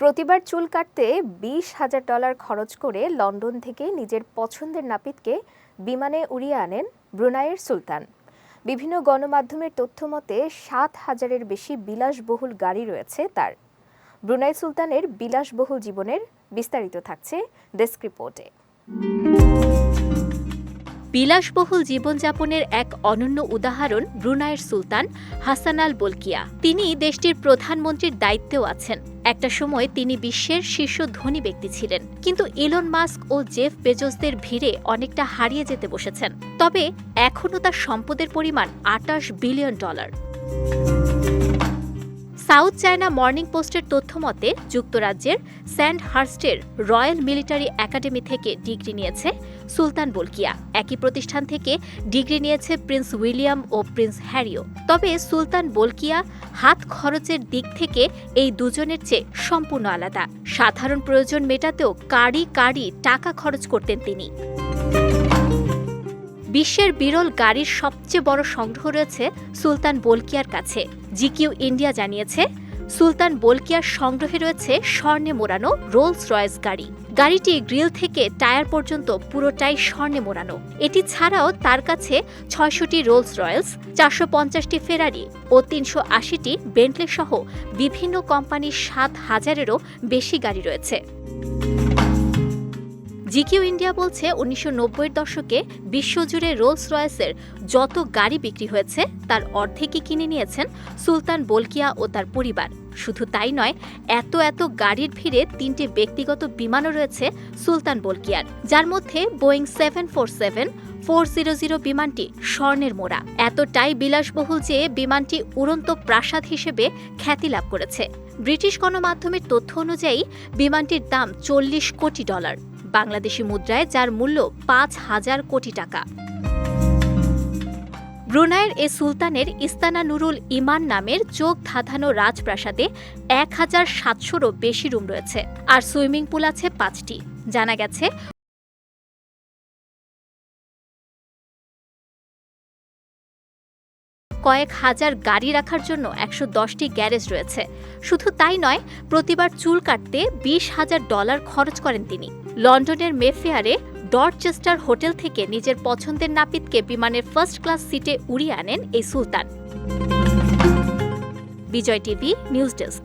প্রতিবার চুল কাটতে বিশ হাজার ডলার খরচ করে লন্ডন থেকে নিজের পছন্দের নাপিতকে বিমানে উড়িয়ে আনেন ব্রুনাইয়ের সুলতান। বিভিন্ন গণমাধ্যমের তথ্য মতে, সাত হাজারের বেশি বিলাসবহুল গাড়ি রয়েছে তার। ব্রুনাই সুলতানের বিলাসবহুল জীবনের বিস্তারিত থাকছে ডেস্ক রিপোর্টে। বিলাসবহুল জীবনযাপনের এক অনন্য উদাহরণ ব্রুনাইয়ের সুলতান হাসান আল বলকিয়া। তিনি দেশটির প্রধানমন্ত্রীর দায়িত্বেও আছেন। একটা সময় তিনি বিশ্বের শীর্ষ ধনী ব্যক্তি ছিলেন। কিন্তু ইলন মাস্ক ও জেফ বেজোসদের ভিড়ে অনেকটা হারিয়ে যেতে বসেছেন। তবে এখনও তার সম্পদের পরিমাণ আটাশ billion dollar. South China Morning পোস্টের তথ্য মতে, যুক্তরাজ্যের স্যান্ড হার্স্টের রয়্যাল মিলিটারি একাডেমি থেকে ডিগ্রি নিয়েছে সুলতান বলকিয়া। একই প্রতিষ্ঠান থেকে ডিগ্রি নিয়েছে প্রিন্স উইলিয়াম ও প্রিন্স হ্যারিও। তবে সুলতান বলকিয়া হাত খরচের দিক থেকে এই দুজনের চেয়ে সম্পূর্ণ আলাদা। সাধারণ প্রয়োজন মেটাতেও কারি কারি টাকা খরচ করতেন তিনি। বিশ্বের বিরল গাড়ির সবচেয়ে বড় সংগ্রহ রয়েছে সুলতান বলকিয়ার কাছে। জিকিউ ইন্ডিয়া জানিয়েছে, সুলতান বলকিয়ার সংগ্রহে রয়েছে স্বর্ণে মোড়ানো রোলস রয়েস গাড়ি। গাড়িটি গ্রিল থেকে টায়ার পর্যন্ত পুরোটাই স্বর্ণে মোড়ানো। এটি ছাড়াও তার কাছে ছয়শটি রোলস রয়েলস চারশো পঞ্চাশটি ফেরারি ও তিনশো আশিটি বেন্টলে সহ বিভিন্ন কোম্পানির সাত হাজারেরও বেশি গাড়ি রয়েছে। জিকিউ ইন্ডিয়া বলছে উনিশশো নব্বইয়ের দশকে বিশ্বজুড়ে রোলস রয়েসের যত গাড়ি বিক্রি হয়েছে, তার অর্ধেকই কিনে নিয়েছেন সুলতান বলকিয়া ও তার পরিবার। শুধু তাই নয়, এত এত গাড়ির ভিড়ে তিনটি ব্যক্তিগত বিমানও রয়েছে সুলতান বলকিয়ার, যার মধ্যে Boeing seven four seven, four zero zero বিমানটি স্বর্ণের মোড়া। এতটাই বিলাসবহুল যে বিমানটি উড়ন্ত প্রাসাদ হিসেবে খ্যাতি লাভ করেছে। ব্রিটিশ গণমাধ্যমের তথ্য অনুযায়ী, বিমানটির দাম চল্লিশ কোটি ডলার। বাংলাদেশি মুদ্রায়, যার মূল্য পাঁচ হাজার কোটি টাকা। ব্রুনাইয়ের এ সুলতানের ইস্তানা নুরুল ইমান নামের চোখ ধাঁধানো রাজপ্রাসাদে এক হাজার সাতশোরও বেশি রুম রয়েছে, আর সুইমিং পুল আছে পাঁচটি। জানা গেছে কয়েক হাজার গাড়ি রাখার জন্য একশো দশটি গ্যারেজ রয়েছে। শুধু তাই নয়, প্রতিবার চুল কাটতে বিশ হাজার ডলার খরচ করেন তিনি। লন্ডনের মেফেয়ারে ডরচেস্টার হোটেল থেকে নিজের পছন্দের নাপিতকে বিমানের ফার্স্ট ক্লাস সিটে উড়িয়ে আনেন এই সুলতান। Bijoy TV, news desk.